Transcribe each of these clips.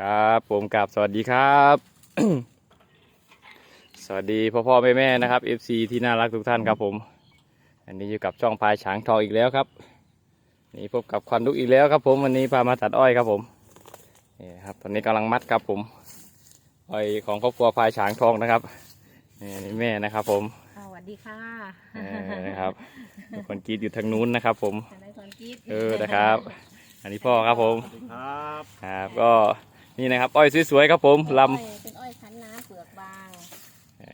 ครับผมกับสวัสดีครับ สวัสดีพ่อพ่อแม่แม่นะครับ FC ที่น่ารักทุกท่านครับผม อันนี้อยู่กับช่องพายฉางทองอีกแล้วครับ นี่พบกับควันลุกอีกแล้วครับ ผมวันนี้พามาตัดอ้อยครับผมนี่ครับตอนนี้กำลังมัดครับผมอ้อยของครอบครัวพายฉางทองนะครับนี่นี่แม่นะครับผมสวัสดีค่ะเออนะครับคนกรีดอยู่ทางนู้นนะครับ ผมจะได้ความคิดเออนะครับ อันนี้พ่อครับผมสวัสดีครับครับ ก็ นี่นะครับ อ้อยสวยๆครับผมลอ้อยเป็นอ้อยคั้นน้ำเปลือกบาง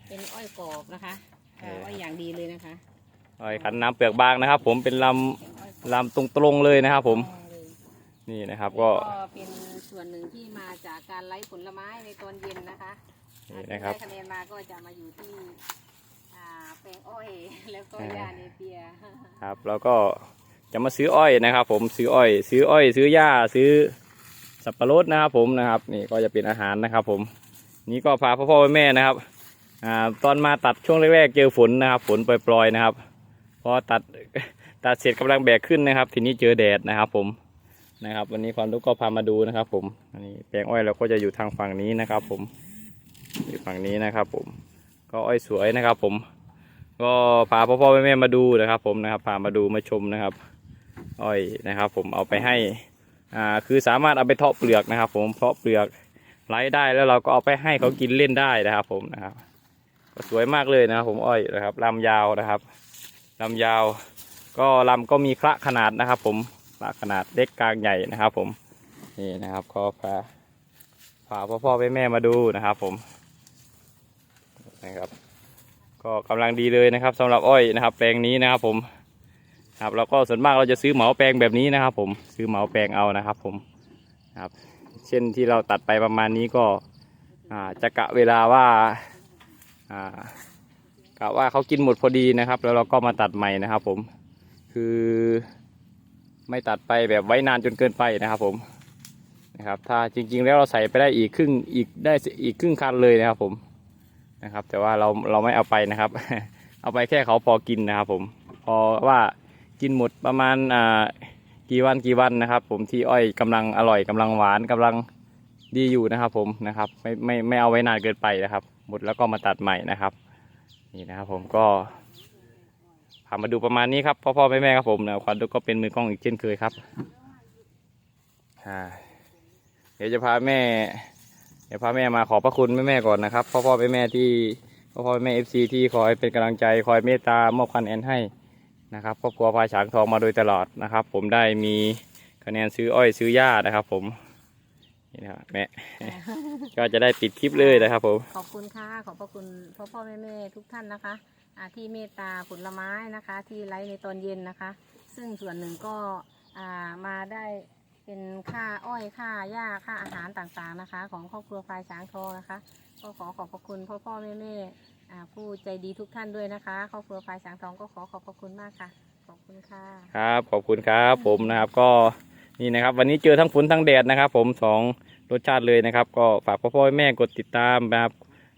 เป็นอ้อยกรอบนะคะอ่าอ้อยอย่างดีเลยนะคะำอ้อยขันน้ำเปลือกบางนะครับ ผมเป็นลเป็นอ้อยกรอบำลำตรงๆเลยนะครับ ผมเลยนี่นะครับก็ก็เป็นส่วนหนึ่งที่มาจากการไล่ผลไม้ในตอนเย็นนะคะนี่นะครับที่ได้คะแนนมาก็จะมาอยู่ที่อ่าแปลงอ้อย แล้วก็ยาเนเปีย ครับแล้วก็จะมาซื้ออ้อยนะครับ ผมซื้ออ้อย ซื้ออ้อย ซื้อหญ้าซื้อ สับปะรดนะครับผมนะครับนี่ก็จะเป็นอาหารนะครับ ผม นี่ก็พาพ่อพ่อแม่นะครับอ่าตอนมาตัดช่วงแรกๆเจอฝนนะครับ ฝนปล่อยๆนะครับ พอตัดตัดเสร็จกำลังแบกขึ้นนะครับ ทีนี้เจอแดดนะครับ ผมนะครับ วันนี้ความรู้ก็พามาดูนะครับ ผมอันนี้แปลงอ้อยเราก็จะอยู่ทางฝั่งนี้นะครับ ผมอยู่ฝั่งนี้นะครับ ผม ก็อ้อยสวยนะครับ ผม ก็พาพ่อพ่อแม่มาดูนะครับ ผมนะครับพามาดูมาชมนะครับ อ้อยนะครับ ผมเอาไปให้ อ่าคือสามารถเอาไปเทาะเปลือกนะครับ ผมเพาะเปลือกไร้ได้แล้วเราก็เอาไปให้เขากินเล่นได้นะครับ ผมนะครับสวยมากเลยนะครับผมอ้อยนะครับลำยาวนะครับลำยาว ก็ลำก็มีคละขนาดนะครับ ผมคละขนาดเล็กกลางใหญ่นะครับ ผมนี่นะครับก็พาพาพ่อพ่อแม่แม่มาดูนะครับ ผมนะครับ ก็กำลังดีเลยนะครับสำหรับอ้อยนะครับ แปลงนี้นะครับ ผม ครับแล้วก็ส่วนมากเราจะซื้อเหมาแปลงแบบนี้นะครับ ผมซื้อเหมาแปลงเอานะครับ ผมครับ เช่นที่เราตัดไปประมาณนี้ก็จะกะเวลาว่าอ่ากะว่าเขากินหมดพอดีนะครับ แล้วเราก็มาตัดใหม่นะครับ ผมคือไม่ตัดไปแบบไว้นานจนเกินไปนะครับผมนะครับ ถ้าจริง ๆ แล้วเราใส่ไปได้อีกครึ่งอีกได้อีกครึ่งคันเลยนะครับ ผมนะครับ แต่ว่าเราเราไม่เอาไปนะครับ เอาไปแค่เขาพอกินนะครับ ผมพอว่า กินหมดประมาณอ่ากี่วันกี่วันนะครับ ผมที่อ้อยกำลังอร่อยกำลังหวานกำลังดีอยู่นะครับผมนะครับไม่ไม่ไม่เอาไว้นานเกินไปนะครับ หมดแล้วก็มาตัดใหม่นะครับนี่นะครับผมก็พามาดูประมาณนี้ครับพ่อพ่อแม่แม่ครับผมนะควันดุกก็เป็นมือกล้องอีกเช่นเคยครับเดี๋ยวจะพาแม่ เดี๋ยวพาแม่มาขอบพระคุณแม่แม่ก่อนนะครับพ่อพ่อแม่แม่ที่พ่อพ่อแม่เอฟซีที่คอยเป็นกำลังใจคอยเมตตามอบคะแนนให้ นะครับครอบครัวพายฉางทองมาโดยตลอดนะครับ ผมได้มีคะแนนซื้ออ้อยซื้อหญ้านะครับ ผมนี่นะครับแม่ ก็จะได้ติดคลิปเลยนะครับ ผมขอบคุณค่ะขอบพระคุณพ่อพ่อแม่แม่ทุกท่านนะคะอ่าที่เมตตาผลไม้นะคะ ที่ไลฟ์ในตอนเย็นนะคะ ซึ่งส่วนหนึ่งก็อ่ามาได้เป็นค่าอ้อยค่าหญ้าค่าอาหารต่างๆนะคะ ของครอบครัวพลายช้างทองนะคะ ก็ขอขอบพระคุณพ่อพ่อแม่แม่อ่า ผู้ใจดีทุกท่านด้วยนะคะครอบครัวพลายช้างทองก็ขอขอบพระคุณมากค่ะ ขอบคุณค่ะ ครับขอบคุณครับผมนะครับก็นี่นะครับ วันนี้เจอทั้งฝนทั้งแดดนะครับ ผมสองรสชาติเลยนะครับ ก็ฝากพ่อพ่อแม่กดติดตามนะครับ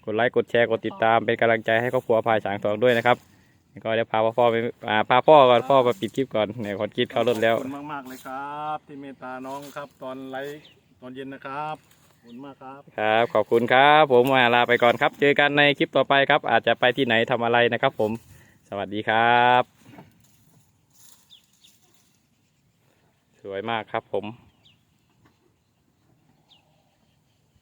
กดไลค์กดแชร์กดติดตามเป็นกำลังใจให้ครอบครัวพายฉางทองด้วยนะครับก็เดี๋ยวพาพ่อพ่อไปอ่าพาพ่อก่อนพ่อมาปิดคลิปก่อนเนี่ยคนคิดเข้ารถแล้วขอบคุณมากๆเลยครับ ที่เมตตาน้องครับ ตอนไลฟ์ตอนเย็นนะครับขอบ คุณมากครับ ครับ ขอบคุณครับ ผมมาลาไปก่อนครับ เจอกันในคลิปต่อไปครับ อาจจะไปที่ไหนทำอะไรนะครับผม สวัสดีครับ สวยมากครับผม